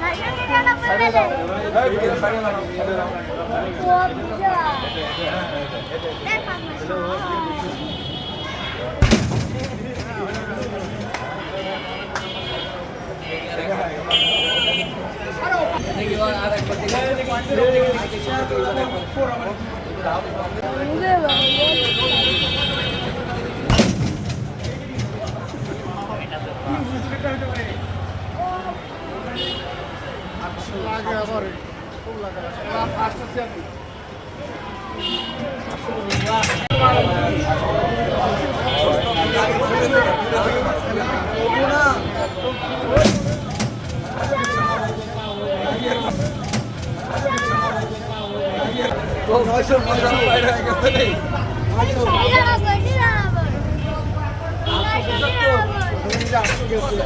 나 이렇게 하나 불러야 돼. 우와, 무서워. 내 방금. 오늘 와. নয়শো নয়শো বাইরে গেছে নেই 下，就是。